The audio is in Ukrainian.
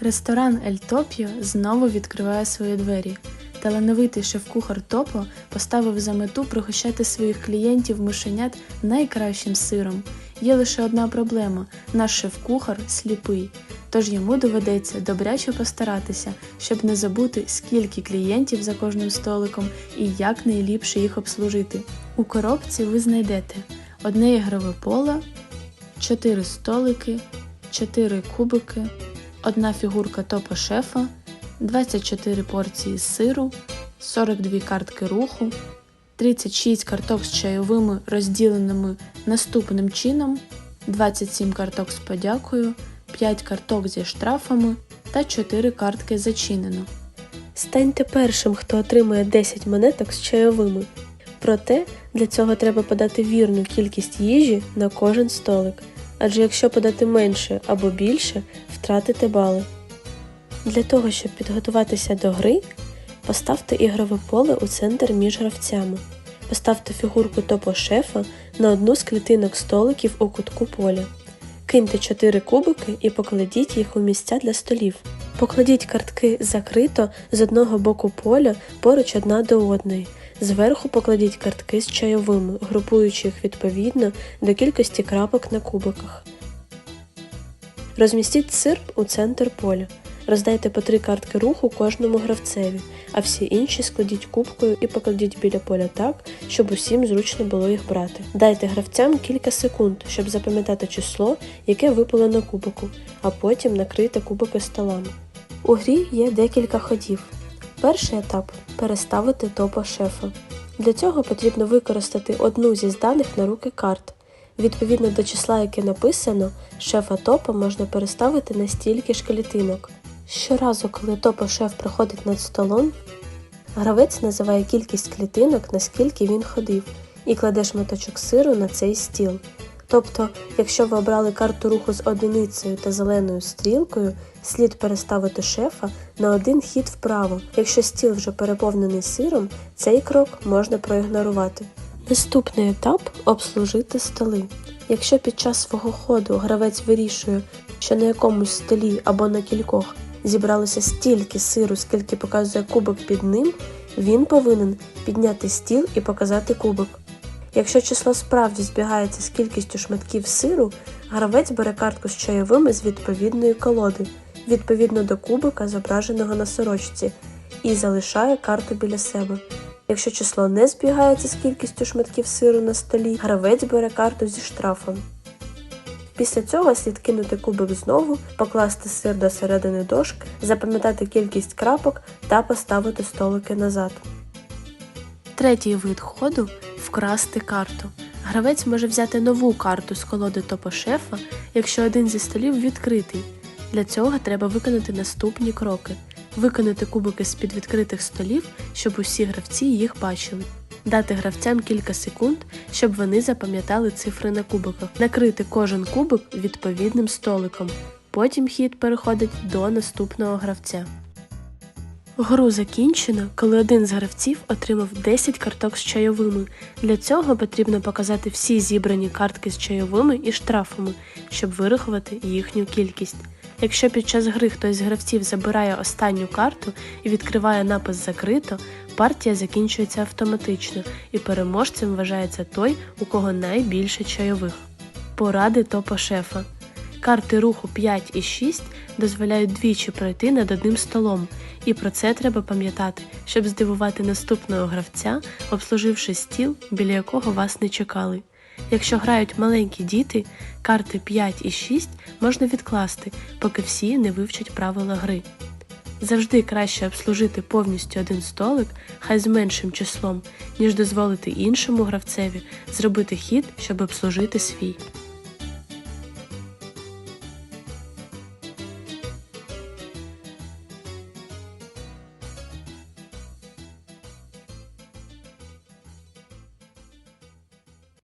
Ресторан Ель Топ'йо знову відкриває свої двері. Талановитий шеф-кухар Топо поставив за мету пригощати своїх клієнтів мишенят найкращим сиром. Є лише одна проблема: наш шеф-кухар сліпий. Тож йому доведеться добряче постаратися, щоб не забути, скільки клієнтів за кожним столиком і як найліпше їх обслужити. У коробці ви знайдете одне ігрове поле, 4 столики, 4 кубики, одна фігурка топа шефа, 24 порції сиру, 42 картки руху, 36 карток з чайовими розділеними наступним чином, 27 карток з подякою, 5 карток зі штрафами та 4 картки зачинено. Станьте першим, хто отримує 10 монеток з чайовими. Проте для цього треба подати вірну кількість їжі на кожен столик, адже якщо подати менше або більше, втратите бали. Для того, щоб підготуватися до гри, поставте ігрове поле у центр між гравцями. Поставте фігурку топо шефа на одну з клітинок столиків у кутку поля. Киньте 4 кубики і покладіть їх у місця для столів. Покладіть картки закрито з одного боку поля поруч одна до одної. Зверху покладіть картки з чайовими, групуючи їх відповідно до кількості крапок на кубиках. Розмістіть сир у центр поля. Роздайте по три картки руху кожному гравцеві, а всі інші складіть кубкою і покладіть біля поля так, щоб усім зручно було їх брати. Дайте гравцям кілька секунд, щоб запам'ятати число, яке випало на кубику, а потім накрийте кубики столами. У грі є декілька ходів. Перший етап переставити топа шефа. Для цього потрібно використати одну зі зданих на руки карт. Відповідно до числа, яке написано, шефа топа можна переставити на стільки ж клітинок. Щоразу, коли топа шеф проходить над столом, гравець називає кількість клітинок, наскільки він ходив, і кладе шматочок сиру на цей стіл. Тобто, якщо ви обрали карту руху з одиницею та зеленою стрілкою, слід переставити шефа на один хід вправо. Якщо стіл вже переповнений сиром, цей крок можна проігнорувати. Наступний етап обслужити столи. Якщо під час свого ходу гравець вирішує, що на якомусь столі або на кількох зібралося стільки сиру, скільки показує кубик під ним, він повинен підняти стіл і показати кубик. Якщо число справді збігається з кількістю шматків сиру, гравець бере картку з чайовими з відповідної колоди, відповідно до кубика, зображеного на сорочці, і залишає карту біля себе. Якщо число не збігається з кількістю шматків сиру на столі, гравець бере карту зі штрафом. Після цього слід кинути кубик знову, покласти сир до середини дошки, запам'ятати кількість крапок та поставити столики назад. Третій вид ходу вкрасти карту. Гравець може взяти нову карту з колоди топо шефа, якщо один зі столів відкритий. Для цього треба виконати наступні кроки: виконати кубики з під відкритих столів, щоб усі гравці їх бачили. Дати гравцям кілька секунд, щоб вони запам'ятали цифри на кубиках, накрити кожен кубик відповідним столиком. Потім хід переходить до наступного гравця. Гру закінчено, коли один з гравців отримав 10 карток з чайовими. Для цього потрібно показати всі зібрані картки з чайовими і штрафами, щоб вирахувати їхню кількість. Якщо під час гри хтось з гравців забирає останню карту і відкриває напис закрито, партія закінчується автоматично і переможцем вважається той, у кого найбільше чайових. Поради топа шефа. Карти руху 5 і 6 дозволяють двічі пройти над одним столом, і про це треба пам'ятати, щоб здивувати наступного гравця, обслуживши стіл, біля якого вас не чекали. Якщо грають маленькі діти, карти 5 і 6 можна відкласти, поки всі не вивчать правила гри. Завжди краще обслужити повністю один столик, хай з меншим числом, ніж дозволити іншому гравцеві зробити хід, щоб обслужити свій.